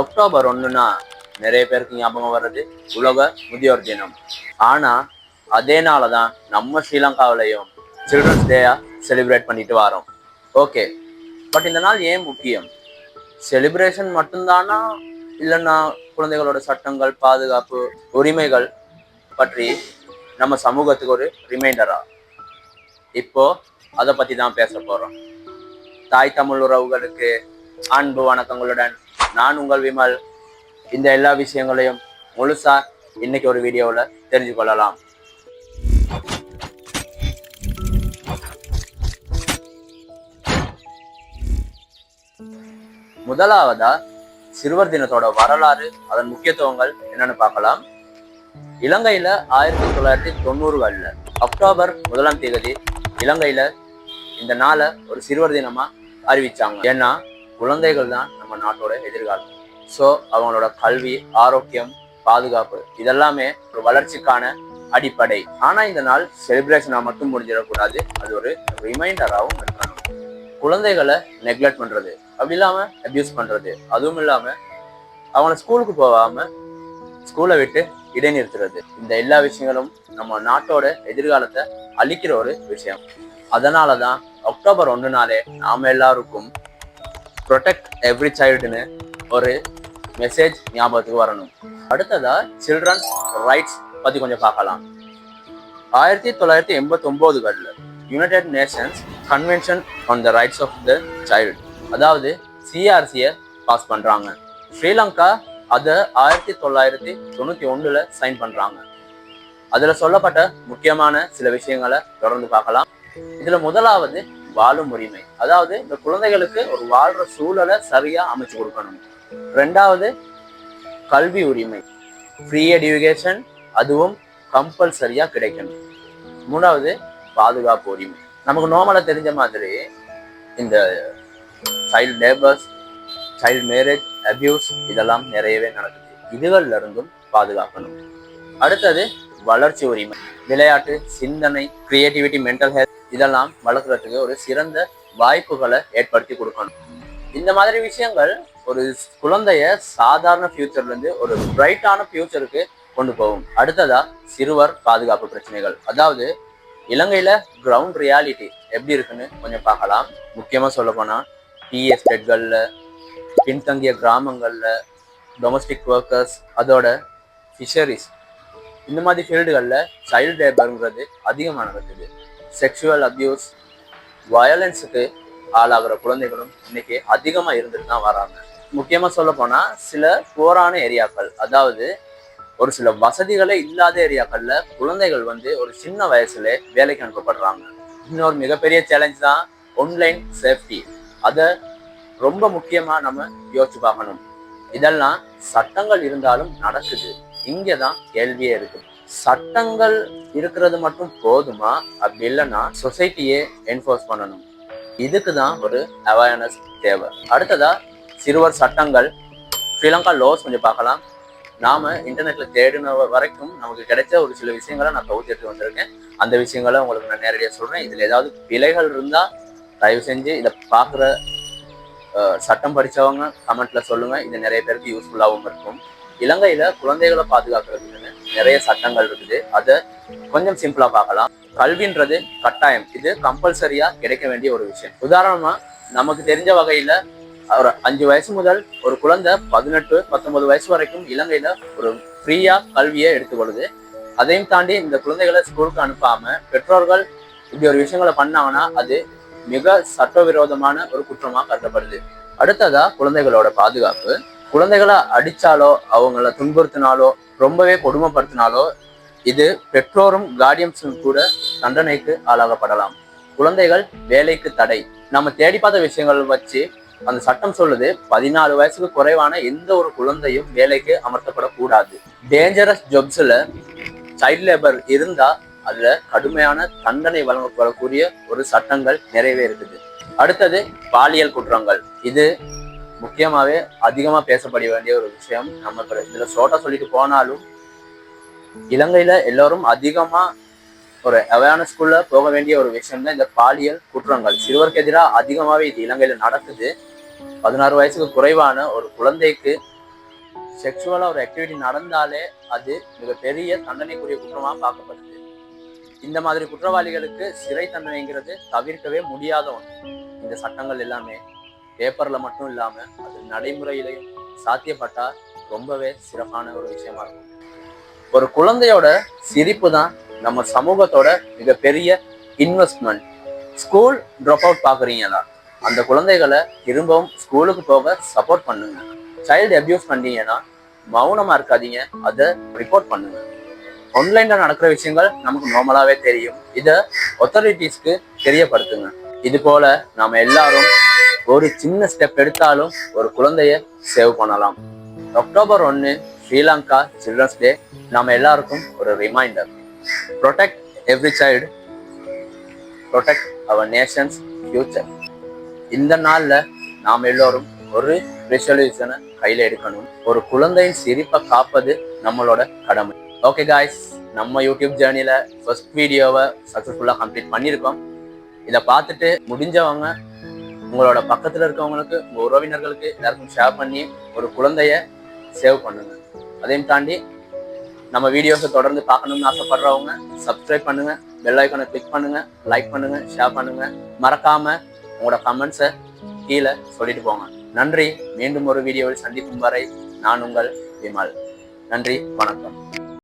October ஒன்றுனா நிறைய பேருக்கு ஞாபகம் வர்றது உலக முதியோர் தினம். ஆனால் அதே நாள தான் நம்ம ஸ்ரீலங்காவிலையும் சில்ட்ரன்ஸ் டேயாக செலிப்ரேட் பண்ணிட்டு வரோம். ஓகே பட் இந்த நாள் ஏன் முக்கியம்? செலிப்ரேஷன் மட்டும்தானா? இல்லைன்னா குழந்தைகளோட சட்டங்கள் பாதுகாப்பு உரிமைகள் பற்றி நம்ம சமூகத்துக்கு ஒரு ரிமைண்டரா இப்போ அதை பற்றி தான் பேச போகிறோம் தாய் தமிழ் உறவுகளுக்கு அன்பு வணக்கங்களுடன் நான் உங்கள் விமல். இந்த எல்லா விஷயங்களையும் முழுசா இன்னைக்கு ஒரு வீடியோவில் தெரிஞ்சு கொள்ளலாம். முதலாவதா சிறுவர் தினத்தோட வரலாறு அதன் முக்கியத்துவங்கள் என்னன்னு பார்க்கலாம். இலங்கையில ஆயிரத்தி தொள்ளாயிரத்தி தொண்ணூறுகள்ல அக்டோபர் முதலாம் தேதி இலங்கையில இந்த நாளை ஒரு சிறுவர் தினமா அறிவிச்சாங்க. ஏன்னா குழந்தைகள் தான் நம்ம நாட்டோட எதிர்காலம். ஸோ அவங்களோட கல்வி ஆரோக்கியம் பாதுகாப்பு இதெல்லாமே ஒரு வளர்ச்சிக்கான அடிப்படை. ஆனா இந்த நாள் செலிப்ரேஷனா மட்டும் முடிஞ்சிடக்கூடாது. அது ஒரு ரிமைண்டராகவும் இருக்கணும். குழந்தைகளை நெக்லெக்ட் பண்றது அப்படி இல்லாம அப்யூஸ் பண்றது அதுவும் இல்லாம அவங்கள ஸ்கூலுக்கு போகாம ஸ்கூலை விட்டு இடைநிறுத்துறது. இந்த எல்லா விஷயங்களும் நம்ம நாட்டோட எதிர்காலத்தை அழிக்கிற ஒரு விஷயம். அதனால தான் அக்டோபர் ஒன்று நாளே நாம எல்லாருக்கும் ப்ரொடெக்ட் எவ்ரி சைல்டுன்னு ஒரு மெசேஜ் ஞாபகத்துக்கு வரணும். அடுத்ததா சில்ட்ரன்ஸ் ரைட்ஸ் பற்றி கொஞ்சம் பார்க்கலாம். ஆயிரத்தி தொள்ளாயிரத்தி எண்பத்தி ஒன்பதுகளில் United Nations convention on the rights of the child அதாவது சிஆர்சியை பாஸ் பண்ணுறாங்க ஸ்ரீலங்கா அதை ஆயிரத்தி தொள்ளாயிரத்தி தொண்ணூற்றி ஒன்றில் சைன் பண்ணுறாங்க அதில் சொல்லப்பட்ட முக்கியமான சில விஷயங்களை தொடர்ந்து பார்க்கலாம். இதில் முதலாவது வாழும் உரிமை. அதாவது இந்த குழந்தைகளுக்கு ஒரு வாழ்ற சூழலை சரியா அமைச்சு கொடுக்கணும். ரெண்டாவது கல்வி உரிமை. ஃப்ரீ எடியூகேஷன் அதுவும் கம்பல்சரியா கிடைக்கணும். மூணாவது பாதுகாப்பு உரிமை. நமக்கு நார்மலா தெரிஞ்ச மாதிரி இந்த child labours child marriage abuse இதெல்லாம் நிறையவே நடக்குது. இதுகள்ல இருந்தும் பாதுகாக்கணும். அடுத்தது வளர்ச்சி உரிமை. விளையாட்டு சிந்தனை கிரியேட்டிவிட்டி மென்டல் ஹெல்த் இதெல்லாம் வளர்க்குறதுக்கு ஒரு சிறந்த வாய்ப்புகளை ஏற்படுத்தி கொடுக்கணும். இந்த மாதிரி விஷயங்கள் ஒரு குழந்தைய சாதாரண ஃபியூச்சர்லேருந்து ஒரு பிரைட்டான ஃபியூச்சருக்கு கொண்டு போகும். அடுத்ததா சிறுவர் பாதுகாப்பு பிரச்சனைகள். அதாவது இலங்கையில கிரவுண்ட் ரியாலிட்டி எப்படி இருக்குன்னு கொஞ்சம் பார்க்கலாம். முக்கியமாக சொல்ல போனால் டீ பின்தங்கிய கிராமங்களில் டொமஸ்டிக் ஒர்க்கர்ஸ் அதோட ஃபிஷரிஸ் இந்த மாதிரி ஃபீல்டுகளில் சைல்டு லேபருங்கிறது அதிகமான இருக்குது செக்ஷுவல் அப்யூஸ் வயலன்ஸுக்கு ஆளாகிற குழந்தைகளும் இன்னைக்கு அதிகமாக இருந்துட்டு தான் வராங்க. முக்கியமாக சொல்ல போனால் சில போரான ஏரியாக்கள் அதாவது ஒரு சில வசதிகளே இல்லாத ஏரியாக்களில் குழந்தைகள் வந்து ஒரு சின்ன வயசுல வேலைக்கு அனுப்பப்படுறாங்க. இன்னொரு மிகப்பெரிய சேலஞ்ச் தான் ஒன்லைன் சேஃப்டி அதை ரொம்ப முக்கியமாக நம்ம யோசிச்சு பார்க்கணும். இதெல்லாம் சட்டங்கள் இருந்தாலும் நடக்குது. இங்கே தான் கேள்வியே இருக்குது சட்டங்கள் இருக்கிறது மட்டும் போதுமா? அப்படி இல்லைன்னா சொசைட்டியே என்ஃபோர்ஸ் பண்ணணும். இதுக்கு தான் ஒரு அவேர்னஸ் தேவை. அடுத்ததா சிறுவர் சட்டங்கள். ஸ்ரீலங்கா லோஸ் கொஞ்சம் பார்க்கலாம். நாம இன்டர்நெட்ல தேடின வரைக்கும் நமக்கு கிடைச்ச ஒரு சில விஷயங்களை நான் தொகுத்து வந்திருக்கேன். அந்த விஷயங்களை உங்களுக்கு நான் நேரடியாக சொல்றேன். இதுல ஏதாவது பிழைகள் இருந்தா தயவு செஞ்சு இதை பார்க்குற சட்டம் படித்தவங்க கமெண்ட்ல சொல்லுங்க. இது நிறைய பேருக்கு யூஸ்ஃபுல்லாகவும் இருக்கும். இலங்கையில குழந்தைகளை பாதுகாக்கிறதுக்குன்னு நிறைய சட்டங்கள் இருக்குது. அதை கொஞ்சம் சிம்பிளா பார்க்கலாம். கல்வின்றது கட்டாயம். இது கம்பல்சரியா கிடைக்க வேண்டிய ஒரு விஷயம். உதாரணமா நமக்கு தெரிஞ்ச வகையில ஒரு அஞ்சு வயசு முதல் ஒரு குழந்தை பதினெட்டு பத்தொன்பது வயசு வரைக்கும் இலங்கையில ஒரு ஃப்ரீயா கல்வியை எடுத்துக்கொள்ளுது. அதையும் தாண்டி இந்த குழந்தைகளை ஸ்கூலுக்கு அனுப்பாம பெற்றோர்கள் இப்படி ஒரு விஷயங்களை பண்ணாங்கன்னா அது மிக சட்டவிரோதமான ஒரு குற்றமா கருதப்படுது. அடுத்ததா குழந்தைகளோட பாதுகாப்பு. குழந்தைகளை அடிச்சாலோ அவங்கள துன்புறுத்தினாலோ ரொம்பவே கொடுமைப்படுத்தினாலோ இது பெற்றோரும் கார்டியன்ஸும் கூட தண்டனைக்கு ஆளாகப்படலாம் குழந்தைகள் வேலைக்கு தடை. நம்ம தேடி பார்த்த விஷயங்கள் வச்சு அந்த சட்டம் சொல்லுது பதினாலு வயசுக்கு குறைவான எந்த ஒரு குழந்தையும் வேலைக்கு அமர்த்தப்படக்கூடாது. டேஞ்சரஸ் ஜாப்ஸ்ல சைல்ட் லேபர் இருந்தா அதுல கடுமையான தண்டனை வழங்கப்படக்கூடிய ஒரு சட்டங்கள் நிறையவே இருக்குது. அடுத்தது பாலியல் குற்றங்கள். இது முக்கியமாகவே அதிகமாக பேசப்பட வேண்டிய ஒரு விஷயம் நம்ம இதில் இதுல சோட்டா சொல்லிட்டு போனாலும் இலங்கையில் எல்லாரும் அதிகமாக ஒரு அவேர்னஸ்குள்ள போக வேண்டிய ஒரு விஷயம் தான் இந்த பாலியல் குற்றங்கள். சிறுவருக்கு எதிராக அதிகமாகவே இது இலங்கையில் நடக்குது. பதினாறு வயசுக்கு குறைவான ஒரு குழந்தைக்கு செக்ஷுவலாக ஒரு ஆக்டிவிட்டி நடந்தாலே அது மிகப்பெரிய தண்டனைக்குரிய குற்றமாக பார்க்கப்படுது. இந்த மாதிரி குற்றவாளிகளுக்கு சிறை தண்டனைங்கிறது தவிர்க்கவே முடியாத ஒன்று இந்த சட்டங்கள் எல்லாமே. பேப்பர்ல மட்டும் இல்லாம அது நடைமுறையிலையும் சாத்தியப்பட்டா ரொம்பவே சிறப்பான ஒரு விஷயமா இருக்கும். ஒரு குழந்தையோட சிரிப்பு தான் நம்ம சமூகத்தோட மிகப்பெரிய இன்வெஸ்ட்மெண்ட் ஸ்கூல் ட்ராப் அவுட் பாக்குறீங்களா? அந்த குழந்தைகளை திரும்பவும் ஸ்கூலுக்கு போக சப்போர்ட் பண்ணுங்க. சைல்டு அபியூஸ் பண்ணீங்கன்னா மௌனமா இருக்காதீங்க. அதை ரிப்போர்ட் பண்ணுங்க. ஆன்லைன்ல நடக்கிற விஷயங்கள் நமக்கு நார்மலாவே தெரியும். இதை ஒத்தாரிட்டிஸ்க்கு தெரியப்படுத்துங்க. இது போல நாம எல்லாரும் ஒரு சின்ன ஸ்டெப் எடுத்தாலும் ஒரு குழந்தைய சேவ் பண்ணலாம். அக்டோபர் ஒன்று ஸ்ரீலங்கா சில்ட்ரன்ஸ் டே நாம எல்லாருக்கும் ஒரு reminder protect every child protect our nation's future இந்த நாளில் நாம் எல்லோரும் ஒரு ரெசல்யூஷனை கையில் எடுக்கணும். ஒரு குழந்தையின் சிரிப்பை காப்பது நம்மளோட கடமை. ஓகே காய்ஸ் நம்ம யூடியூப் ஜேர்னியில் ஃபர்ஸ்ட் வீடியோவை சக்ஸஸ்ஃபுல்லாக கம்ப்ளீட் பண்ணியிருக்கோம். இதை பார்த்துட்டு முடிஞ்சவங்க உங்களோட பக்கத்தில் இருக்கவங்களுக்கு உங்கள் உறவினர்களுக்கு எல்லாருக்கும் ஷேர் பண்ணி ஒரு குழந்தைய சேவ் பண்ணுங்க. அதையும் தாண்டி நம்ம வீடியோஸை தொடர்ந்து பார்க்கணும்னு ஆசைப்படுறவங்க சப்ஸ்கிரைப் பண்ணுங்க பெல் ஐக்கானை கிளிக் பண்ணுங்க லைக் பண்ணுங்க ஷேர் பண்ணுங்க. மறக்காம உங்களோட கமெண்ட்ஸை கீழே சொல்லிட்டு போங்க. நன்றி. மீண்டும் ஒரு வீடியோவில் சந்திக்கும் வரை நான் உங்கள் விமல். நன்றி. வணக்கம்.